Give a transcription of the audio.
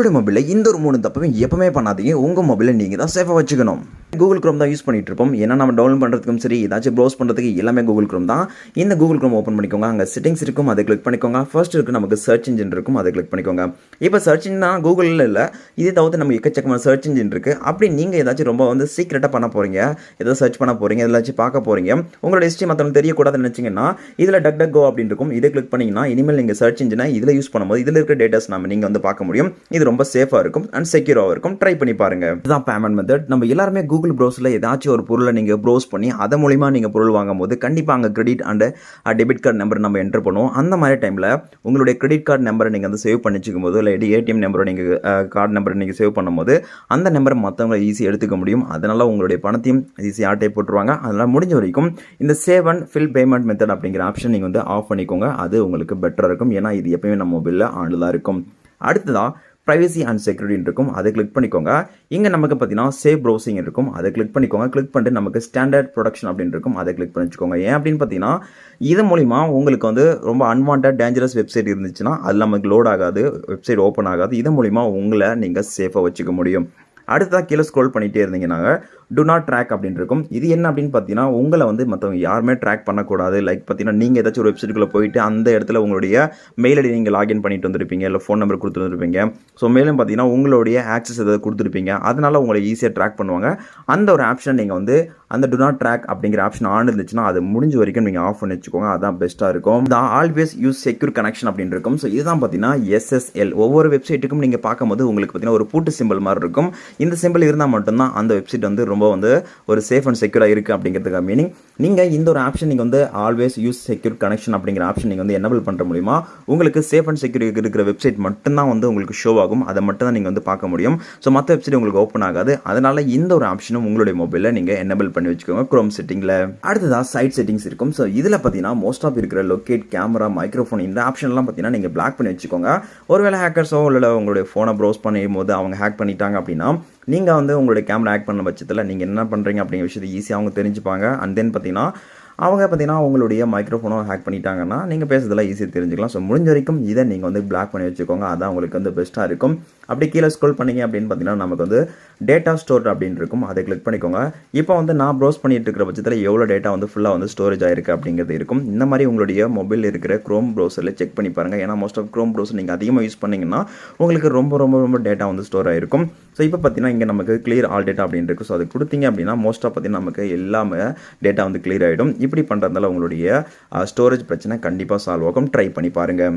உங்களோட மொபைலில் இந்த ஒரு மூணு தப்பையும் எப்பவுமே பண்ணாதீங்க. உங்கள் மொபைலை நீங்கள் தான் சேஃபாக வச்சுக்கணும். கூகுள் க்ரோம் தான் யூஸ் பண்ணிட்டு இருப்போம் ஏன்னா நம்ம டவுன்லோட் பண்ணுறதுக்கும் சரி ஏதாச்சும் ப்ரௌஸ் பண்ணுறதுக்கு எல்லாமே கூகுள் க்ரோம் தான். இந்த கூகுள் க்ரோம் ஓப்பன் பண்ணிக்கோங்க. அங்கே செட்டிங்ஸ் இருக்கும் அதை கிளிக் பண்ணிக்கோங்க. ஃபர்ஸ்ட் இருக்கு நமக்கு சர்ச் இன்ஜின் இருக்கும் அதை கிளிக் பண்ணிக்கோங்க. இப்போ சர்ச் இன்ஜின் கூகுளில் இல்லை இதே தவிர்த்து நம்ம எக்கச்சக்கமான சர்ச் இன்ஜின் இருக்குது அப்படி நீங்கள் ஏதாச்சும் ரொம்ப வந்து சீக்கிரட்டாக பண்ண போகிறீங்க ஏதோ சர்ச் பண்ண போகிறீங்க ஏதாச்சும் பார்க்க போகிறீங்க உங்களோட ஹிஸ்ட்ரி மற்றவங்க தெரியக்கூடாதுன்னு நினச்சிங்கன்னா இதில் டக் டக் கோ அப்படின்னு இருக்கும். இதை கிளிக் பண்ணிங்கன்னா இனிமேல் நீங்கள் சர்ச் இன்ஜினை இதில் யூஸ் பண்ணும்போது இதில் இருக்கிற டேட்டாஸ் நம்ம நீங்கள் வந்து பார்க்க முடியும். இது ரொம்ப சேஃபாக இருக்கும் அண்ட் செக்யூராகவும் இருக்கும். ட்ரை பண்ணி பாருங்க. இதுதான் பேமெண்ட் மெத்தட் நம்ம எல்லாருமே கூகுள் கூகுள் ப்ரௌசரில் ஏதாச்சும் ஒரு பொருளை நீங்கள் ப்ரௌஸ் பண்ணி அது மூலிமா நீங்கள் பொருள் வாங்கும்போது கண்டிப்பாக அங்கே credit and debit card number நம்ம என்டர் பண்ணுவோம். அந்த மாதிரி டைமில் உங்களுடைய கிரெடிட் கார்டு நம்பரை நீங்கள் வந்து சேவ் பண்ணிச்சுக்கும் போது இல்லை ஏடிஎம் நம்பரை நீங்கள் கார்டு uh, நம்பரை நீங்கள் சேவ் பண்ணும்போது அந்த நம்பரை மற்றவங்க ஈஸியாக எடுத்துக்க முடியும். அதனால் உங்களுடைய பணத்தையும் ஈஸியாக ஆட்டை போட்டுருவாங்க. அதனால் முடிஞ்ச வரைக்கும் இந்த save and fill payment method அப்படிங்கிற ஆப்ஷன் நீங்கள் வந்து ஆஃப் பண்ணிக்கோங்க. அது உங்களுக்கு பெட்டராக இருக்கும். ஏன்னா இது எப்பயுமே நம்ம மொபைலில் ஆனில் தான் இருக்கும். அடுத்ததாக ப்ரைவசி அண்ட் செக்யூரிட்டின்னு இருக்கும். அதை கிளிக் பண்ணிக்கோங்க. இங்கே நமக்கு பார்த்தீங்கன்னா சேவ் ப்ரௌசிங் இருக்கும். அதை கிளிக் பண்ணிக்கோங்க. கிளிக் பண்ணிட்டு நமக்கு ஸ்டாண்டர்ட் ப்ரொடக்ஷன் அப்படின்னு இருக்கும். அதை கிளிக் பண்ணி வச்சுக்கோங்க. ஏன் அப்படின்னு பார்த்தீங்கன்னா இது மூலிமா உங்களுக்கு வந்து ரொம்ப அன்வான்ட் டேஞ்சரஸ் வெப்சைட் இருந்துச்சுன்னா அது நமக்கு லோட் ஆகாது வெப்சைட் ஓப்பன் ஆகாது. இது மூலிமா உங்களை நீங்கள் சேஃபாக வச்சுக்க முடியும். அடுத்ததாக கீழே ஸ்க்ரோல் பண்ணிகிட்டே இருந்தீங்கன்னா டு நாட் ட்ராக் அப்படின்னு இருக்கும் இது என்ன அப்படின்னு பார்த்தீங்கன்னா உங்களை வந்து மற்றவங்க யாருமே ட்ராக் பண்ணக்கூடாது. லைக் பார்த்தீங்கன்னா நீங்கள் ஏதாச்சும் ஒரு வெப்சைட்டுக்குள்ளே போயிட்டு அந்த இடத்துல உங்களுடைய மெயில் ஐடி நீங்கள் லாகின் பண்ணிட்டு வந்திருப்பீங்க இல்லை ஃபோன் நம்பர் கொடுத்து வந்திருப்பீங்க. ஸோ மேலும் பார்த்தீங்கன்னா உங்களுடைய ஆக்சஸ் ஏதாவது கொடுத்துருப்பீங்க. அதனால உங்களை ஈஸியாக ட்ராக் பண்ணுவாங்க. அந்த ஒரு ஆப்ஷன் நீங்கள் வந்து அந்த டு நாட் ட்ராக் அப்படிங்கிற ஆப்ஷன் ஆன் இருந்துச்சுன்னா அது முடிஞ்ச வரைக்கும் நீங்கள் ஆஃப் பண்ணி வச்சுக்கோங்க. அதான் பெஸ்ட்டாக இருக்கும். தான் ஆல்வேஸ் யூஸ் செக்யூர் கனெக்ஷன் அப்படின்னு இருக்கும் ஸோ இதுதான் பார்த்தீங்கன்னா எஸ்எஸ்எல் ஒவ்வொரு வெப்சைட்டுக்கும் நீங்கள் பார்க்கும்போது உங்களுக்கு பார்த்தீங்கன்னா ஒரு பூட்டு சிம்பிள் மாதிரி இருக்கும். இந்த சிம்பிள் இருந்தால் மட்டும்தான் அந்த வெப்சைட் வந்து ரொம்ப வந்து ஒரு சேஃப் அண்ட் செக்யூராக இருக்குது அப்படிங்கிறதுக்காக மீனிங் நீங்கள் இந்த ஒரு ஆப்ஷன் நீங்கள் வந்து ஆல்வேஸ் யூஸ் செக்யூர் கனெக்ஷன் அப்படிங்கிற ஆப்ஷன் நீங்கள் வந்து என்னபிள் பண்ணுற மூலிமா உங்களுக்கு சேஃப் அண்ட் செக்யூர் இருக்கிற வெப்சைட் மட்டும்தான் வந்து உங்களுக்கு ஷோ ஆகும். அதை மட்டும் தான் நீங்கள் வந்து பார்க்க முடியும். ஸோ மற்ற வெப்சைட் உங்களுக்கு ஓப்பன் ஆகாது. அதனால் இந்த ஒரு ஆப்ஷனும் உங்களுடைய மொபைலில் நீங்கள் எனபிள் பண்ணி வச்சுக்கோங்க க்ரோம் செட்டிங்கில் அடுத்ததாக சைட் செட்டிங்ஸ் இருக்கும். ஸோ இதில் பார்த்தீங்கன்னா மோஸ்ட் ஆஃப் இருக்கிற லொக்கேட் கேமரா மைக்ரோஃபோன் இந்த ஆப்ஷன்லாம் பார்த்தீங்கன்னா நீங்கள் பிளாக் பண்ணி வச்சுக்கோங்க. ஒருவேளை ஹேக்கர்ஸோ இல்லை உங்களுடைய ஃபோனை ப்ரௌஸ் பண்ணும் போது அவங்க ஹேக் பண்ணிட்டாங்க அப்படின்னா நீங்கள் வந்து உங்களுடைய கேமரா ஆக்ட் பண்ண பட்சத்தில் நீங்கள் என்ன பண்ணுறீங்க அப்படிங்கிற விஷயத்தை ஈஸியாக அவங்க தெரிஞ்சுப்பாங்க. அண்ட் தென் பார்த்தீங்கன்னா அவங்க பார்த்தீங்கன்னா உங்களுடைய மைக்ரோஃபோனோ ஹேக் பண்ணிட்டாங்கன்னா நீங்கள் பேசுறதெல்லாம் ஈஸியாக தெரிஞ்சுக்கலாம். ஸோ முடிஞ்ச வரைக்கும் இதை நீங்கள் வந்து பிளாக் பண்ணி வச்சுக்கோங்க. அதான் உங்களுக்கு வந்து பெஸ்ட்டாக இருக்கும். அப்படி கீழே ஸ்க்ரோல் பண்ணீங்க அப்படின்னு பார்த்தீங்கன்னா நமக்கு வந்து டேட்டா ஸ்டோர் அப்படின்னு இருக்கும். அதை கிளிக் பண்ணிக்கோங்க. இப்போ வந்து நான் ப்ரௌஸ் பண்ணிட்டு இருக்கிற பட்சத்தில் எவ்வளோ டேட்டா வந்து ஃபுல்லாக வந்து ஸ்டோரேஜ் ஆயிருக்கு அப்படிங்கிறது இருக்கும். இந்த மாதிரி உங்களுடைய மொபைல் இருக்கிற க்ரோம் ப்ரௌசரில் செக் பண்ணி பாருங்கள் ஏன்னா மோஸ்ட் ஆஃப் க்ரோம் ப்ரௌசர் நீங்கள் அதிகமாக யூஸ் பண்ணிங்கன்னா உங்களுக்கு ரொம்ப ரொம்ப ரொம்ப டேட்டா வந்து ஸ்டோர் ஆயிருக்கும். ஸோ இப்போ பார்த்தீங்கன்னா இங்கே நமக்கு கிளியர் ஆல் டேட்டா அப்படின்னு இருக்குது ஸோ அது கொடுத்தீங்க அப்படின்னா மோஸ்ட் ஆஃப் பார்த்தீங்கன்னா நமக்கு எல்லாமே டேட்டா வந்து கிளியர் ஆகிடும் இப்படி பண்ணுறதுனால உங்களுடைய ஸ்டோரேஜ் பிரச்சனை கண்டிப்பாக சால்வ் ஆகும். ட்ரை பண்ணி பாருங்கள்